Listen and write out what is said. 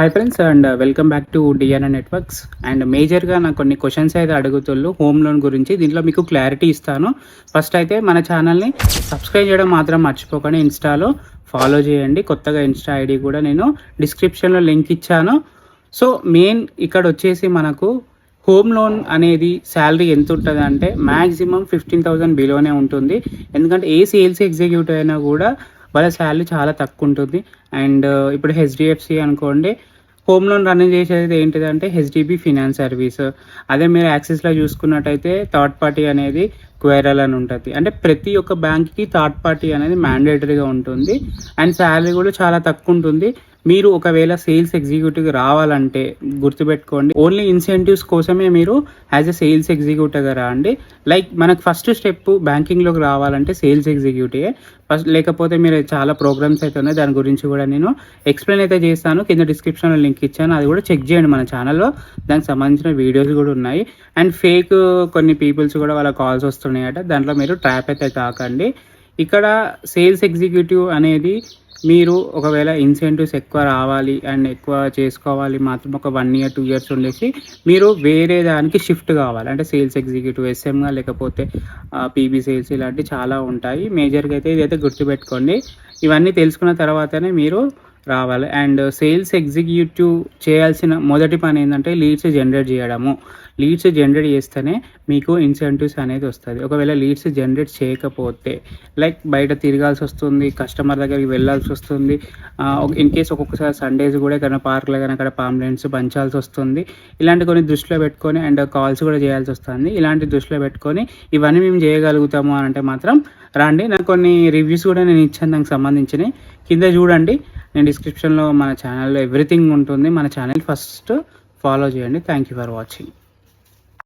Hi friends and welcome back to DNA networks and మేజర్గా నాకు కొన్ని క్వశ్చన్స్ అయితే అడుగుతుళ్ళు హోమ్ లోన్ గురించి. దీంట్లో మీకు క్లారిటీ ఇస్తాను. ఫస్ట్ అయితే మన ఛానల్ని సబ్స్క్రైబ్ చేయడం మాత్రం మర్చిపోకండి. ఇన్స్టాలో ఫాలో చేయండి. కొత్తగా ఇన్స్టా ఐడి కూడా నేను డిస్క్రిప్షన్లో లింక్ ఇచ్చాను. సో మెయిన్ ఇక్కడ వచ్చేసి మనకు హోమ్ లోన్ అనేది శాలరీ ఎంత ఉంటుంది అంటే మ్యాక్సిమం ఫిఫ్టీన్ థౌసండ్ బిలోనే ఉంటుంది. ఎందుకంటే ఏ సేల్స్ ఎగ్జిక్యూటివ్ అయినా కూడా వాళ్ళ శాలరీ చాలా తక్కువ ఉంటుంది అండ్ uh, ఇప్పుడు హెచ్డిఎఫ్సి అనుకోండి హోమ్ లోన్ రన్ చేసేది ఏంటిదంటే హెచ్డిబి ఫినాన్స్ సర్వీస్ అదే మీరు యాక్సిస్లో చూసుకున్నట్టయితే థర్డ్ పార్టీ అనేది క్వైరల్ అని ఉంటుంది. అంటే ప్రతి ఒక్క బ్యాంక్కి థర్డ్ పార్టీ అనేది మ్యాండేటరీగా ఉంటుంది. అండ్ శాలరీ కూడా చాలా తక్కువ ఉంటుంది మీరు ఒకవేళ సేల్స్ ఎగ్జిక్యూటివ్ రావాలంటే గుర్తుపెట్టుకోండి ఓన్లీ ఇన్సెంటివ్స్ కోసమే మీరు యాజ్ ఎ సేల్స్ ఎగ్జిక్యూటివ్గా రాండి. లైక్ మనకు ఫస్ట్ స్టెప్ బ్యాంకింగ్లోకి రావాలంటే సేల్స్ ఎగ్జిక్యూటివే ఫస్ట్ లేకపోతే మీరు చాలా ప్రోగ్రామ్స్ అయితే ఉన్నాయి దాని గురించి కూడా నేను ఎక్స్ప్లెయిన్ అయితే చేస్తాను. కింద డిస్క్రిప్షన్లో లింక్ ఇచ్చాను అది కూడా చెక్ చేయండి మన ఛానల్లో దానికి సంబంధించిన వీడియోస్ కూడా ఉన్నాయి. అండ్ ఫేక్ కొన్ని పీపుల్స్ కూడా వాళ్ళ కాల్స్ వస్తున్నాయట దాంట్లో మీరు ట్రాప్ అయితే కాకండి ఇక్కడ సేల్స్ ఎగ్జిక్యూటివ్ అనేది మీరు ఒకవేళ ఇన్సెంటివ్స్ ఎక్కువ రావాలి అండ్ ఎక్కువ చేసుకోవాలి మాత్రం ఒక వన్ ఇయర్ టూ ఇయర్స్ ఉండేసి మీరు వేరే దానికి షిఫ్ట్ కావాలి. అంటే సేల్స్ ఎగ్జిక్యూటివ్ ఎస్ఎంగా లేకపోతే పీబీ సేల్స్ ఇలాంటివి చాలా ఉంటాయి. మేజర్గా అయితే ఇదైతే గుర్తుపెట్టుకోండి. ఇవన్నీ తెలుసుకున్న తర్వాతనే మీరు రావాలి. అండ్ సేల్స్ ఎగ్జిక్యూటివ్ చేయాల్సిన మొదటి పని ఏంటంటే లీడ్స్ జనరేట్ చేయడము. లీడ్స్ జనరేట్ చేస్తేనే మీకు ఇన్సెంటివ్స్ అనేది వస్తుంది. ఒకవేళ లీడ్స్ జనరేట్ చేయకపోతే లైక్ బయట తిరగాల్సి వస్తుంది కస్టమర్ దగ్గరికి వెళ్ళాల్సి వస్తుంది ఇన్ కేస్ ఒక్కొక్కసారి సండేస్ కూడా ఎక్కడ పార్క్లో కానీ అక్కడ పాంప్లెంట్స్ పంచాల్సి వస్తుంది. ఇలాంటి కొన్ని దృష్టిలో పెట్టుకొని అండ్ కాల్స్ కూడా చేయాల్సి వస్తుంది. ఇలాంటి దృష్టిలో పెట్టుకొని ఇవన్నీ మేము చేయగలుగుతాము అని అంటే మాత్రం రండి. నాకు కొన్ని రివ్యూస్ కూడా నేను ఇచ్చాను. దానికి సంబంధించినవి. కింద చూడండి. నేను డిస్క్రిప్షన్లో మన ఛానల్లో ఎవ్రీథింగ్ ఉంటుంది. మన ఛానల్ ఫస్ట్ ఫాలో చేయండి. Thank you for watching